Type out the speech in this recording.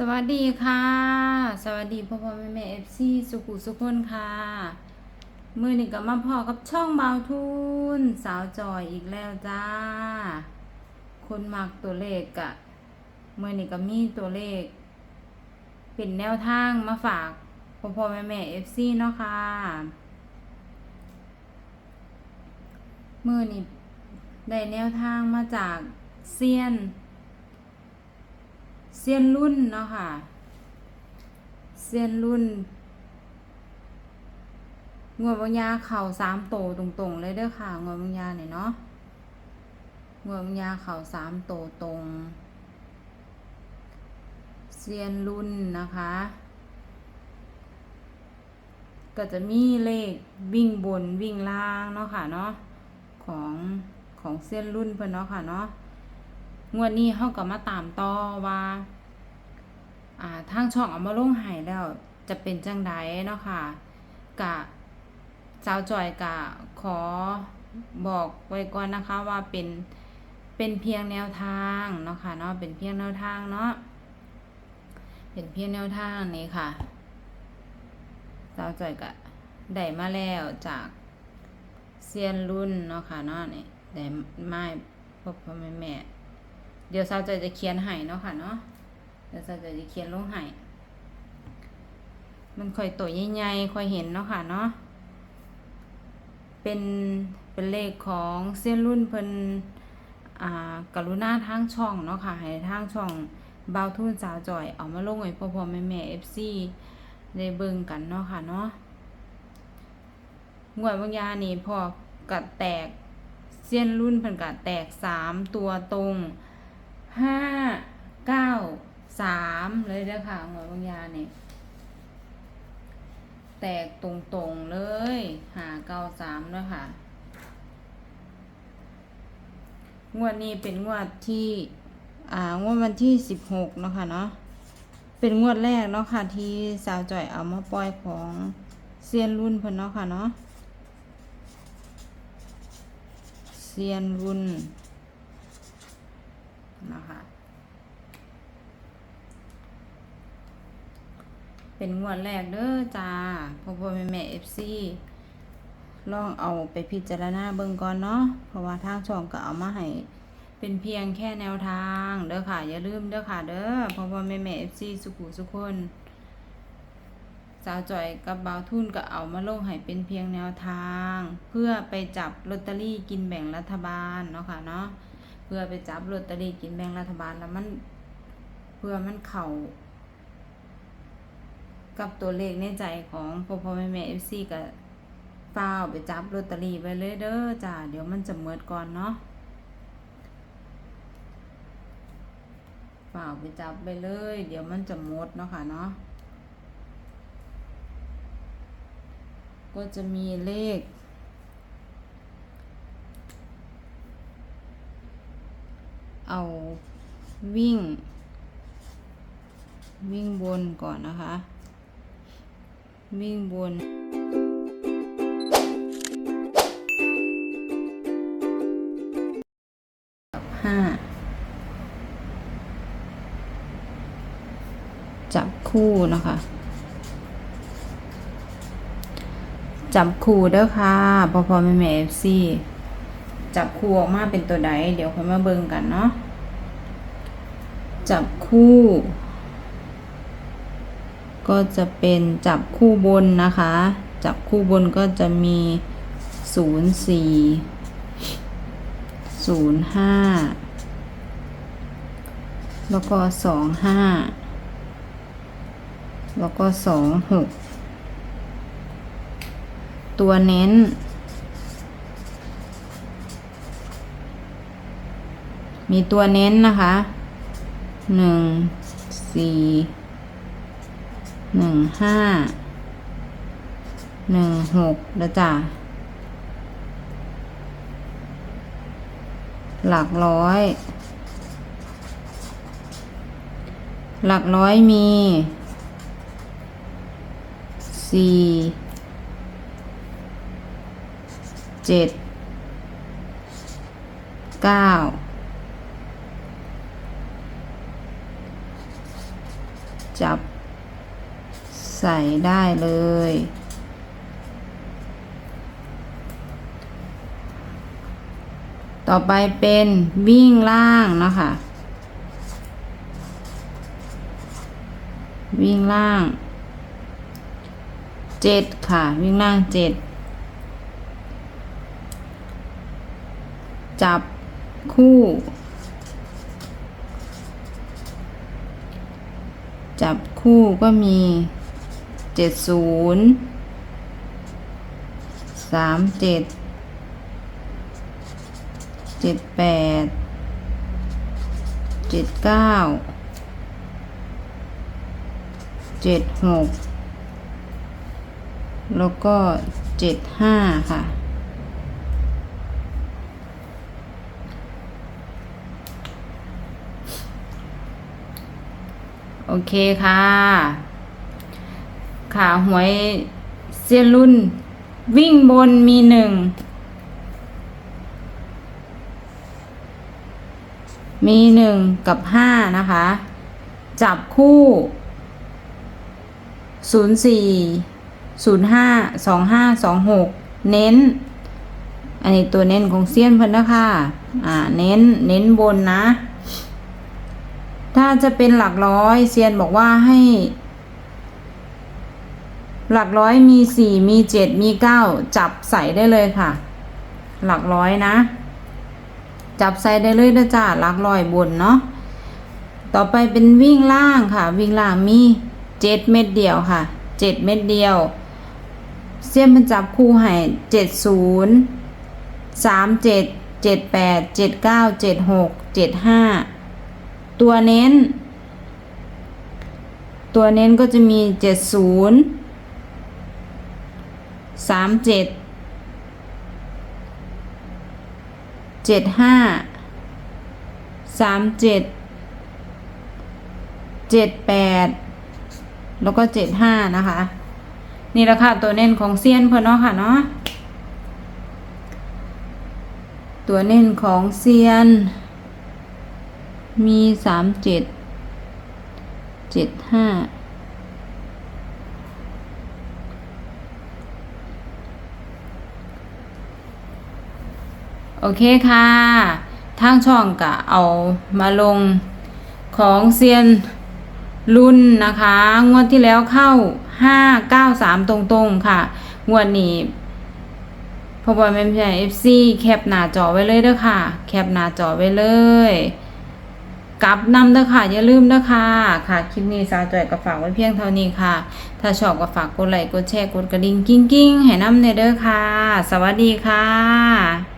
สวัสดีค่ะ สวัสดีพ่อพ่อแม่แม่เอฟซีสุขุสุขคนค่ะ มือนี่ก็มาพอกับช่องเบาทุน สาวจอยอีกแล้วจ้า คนมักตัวเลขกะมือนี่ก็มีตัวเลข เป็นแนวทางมาฝากพ่อพ่อแม่แม่เอฟซีเนาะค่ะ มือนี่ได้แนวทางมาจากเซียน เซียนรุ่นเนาะค่ะ เซียนรุ่นงวดบางยาเข่าสามโตตรงๆเลยเด้อค่ะงวดบางยาเนี่ยเนาะงวดบางยาเข่าสามโตตรง เซียนรุ่นนะคะ ก็จะมีเลขวิ่งบนวิ่งล่างเนาะค่ะเนาะของของเส้นรุ่นเพิ่อนเนาะค่ะเนาะ งวดนี้เฮาก็มาตามต่อว่าอ่าทางช่องเอามาลงให้แล้วจะเป็นจังไดเนาะค่ะกะสาวจอยกะขอบอกไว้ก่อนนะคะว่าเป็นเป็นเพียงแนวทางเนาะค่ะเนาะเป็นเพียงแนวทางเนาะเป็นเพียงแนวทางนี้ค่ะสาวจอยกะได้มาแล้วจากเซียนรุ่นเนาะค่ะเนาะนี่ได้ไม้พ่อพ่อแม่แม่ เดี๋ยวสาวจอยจะเขียนให้เนาะค่ะเนาะเดี๋ยวสาวจอยจะเขียนลงให้มันค่อยตัวใหญ่ๆค่อยเห็นเนาะค่ะเนาะเป็นเป็นเลขของเส้นรุ่นเพิ่นอ่ากรุณาทางช่องเนาะค่ะให้ทางช่องเบาทุนสาวจอยเอามาลงไว้พ่อพ่อแม่แม่เอฟซีได้เบิ่งกันเนาะค่ะเนาะงวดบางยาณนี่พอกะแตกเส้นรุ่นเพิ่นกะแตกสามตัวตรง ห้าเก้าสามเลยเด้อค่ะหวยบางยาเนี่ยแตกตรงๆเลยหาเก้าสามด้วยค่ะ งวดนี้เป็นงวดที่ อ่างวดวันที่สิบหกเนาะค่ะเนาะ เป็นงวดแรกเนาะค่ะ ที่สาวจ่อยเอามาปล่อยของเซียนรุ่นเพิ่นเนาะค่ะเนาะ เซียนรุ่น นะคะเป็นงวดแรกเด้อจ้าพ่อพ่อแม่แม่เอฟซีลองเอาไปพิจารณาเบิ่งก่อนเนาะเพราะว่าทางช่องก็เอามาให้เป็นเพียงแค่แนวทางเด้อค่ะอย่าลืมเด้อค่ะเด้อพ่อพ่อแม่แม่เอฟซีสุขุสุขคนสาวจ่อยกับบ่าวทุนก็เอามาลงให้เป็นเพียงแนวทาง เพื่อไปจับลอตเตอรี่กินแบ่งรัฐบาลเนาะค่ะเนาะ เพื่อไปจับลอตเตอรี่กินแบ่งรัฐบาลแล้วมัน เพื่อมันเข่ากับตัวเลขในใจของพ่อพ่อแม่แม่เอฟซีกับฟ้าวไปจับลอตเตอรี่ไว้เลยเด้อจ้าเดี๋ยวมันจะเมิดก่อนเนาะฝ่าวไปจับไปเลย เดี๋ยวมันจะหมดเนาะค่ะเนาะก็จะมีเลข เอาวิ่ง วิ่งบนก่อนนะคะ วิ่งบนกับห้าจับคู่นะคะจับคู่เด้อค่ะพอพอแม่แม่เอฟซี จับคู่ออกมาเป็นตัวใด เดี๋ยวค่อยมาเบิ่งกันเนาะ จับคู่ ก็จะเป็นจับคู่บนนะคะ จับคู่บนก็จะมีศูนย์สี่ศูนย์ห้าแล้วก็สองห้าแล้วก็สองหกตัวเน้น มีตัวเน้นนะคะหนึ่งสี่หนึ่งห้าหนึ่งหกแล้วจ้ะหลักร้อย หลักร้อยมีสี่เจ็ดเก้า จับใส่ได้เลย ต่อไปเป็นวิ่งล่างนะคะ วิ่งล่างเจ็ดค่ะ วิ่งล่างเจ็ดจับคู่ จับ คู่ก็มีเจ็ดศูนย์สามเจ็ดเจ็ดแปดเจ็ดเก้าเจ็ดหกแล้วก็เจ็ดห้าค่ะ โอเคค่ะ ขาหวยเซียนรุ่น วิ่งบนมีหนึ่ง มีหนึ่งกับห้านะคะ จับคู่ศูนย์สี่ศูนย์ห้าสองห้าสองหกเน้น อันนี้ตัวเน้นของเซียนเพิ่นนะคะอ่า เน้น เน้นบนนะ ถ้าจะเป็นหลักร้อยเซียนบอกว่าให้ หลักร้อยมีสี่มีเจ็ดมีเก้าจับใส่ได้เลยค่ะ หลักร้อยนะ จับใส่ได้เลยนะจ้าหลักร้อยบนเนาะต่อไปเป็นวิ่งล่างค่ะ วิ่งล่างมีเจ็ดเม็ดเดียวค่ะเจ็ดเม็ดเดียว เสี้ยนมันจับคู่ให้เจ็ดศูนย์สามเจ็ดเจ็ดแปดเจ็ดเก้าเจ็ดหกเจ็ดห้า ตัวเน้น ตัวเน้นก็จะมีเจ็ดศูนย์สามเจ็ดเจ็ดห้าสามเจ็ดเจ็ดแปดแล้วก็เจ็ดห้านะคะ นี่แหละค่ะตัวเน้นของเซียนเพื่อนเนาะค่ะเนาะตัวเน้นของเซียน มีสามเจ็ดเจ็ดห้าโอเคค่ะ ทางช่องก็เอามาลงของเซียนรุ่นนะคะ งวดที่แล้วเข้าห้าเก้าสามตรงๆค่ะ งวดนี้พอบอยแมนพีเอฟซีแคปหน้าจอไว้เลยเด้อค่ะ แคปหน้าจอไว้เลย กลับนำเด้อค่ะอย่าลืมเด้อค่ะค่ะคลิปนี้สาวจอยก็ฝากไว้เพียงเท่านี้ค่ะ ถ้าชอบก็ฝากกดไลค์กดแชร์กดกระดิ่งกิ้งกิ้งให้นำเนเด้อค่ะ สวัสดีค่ะ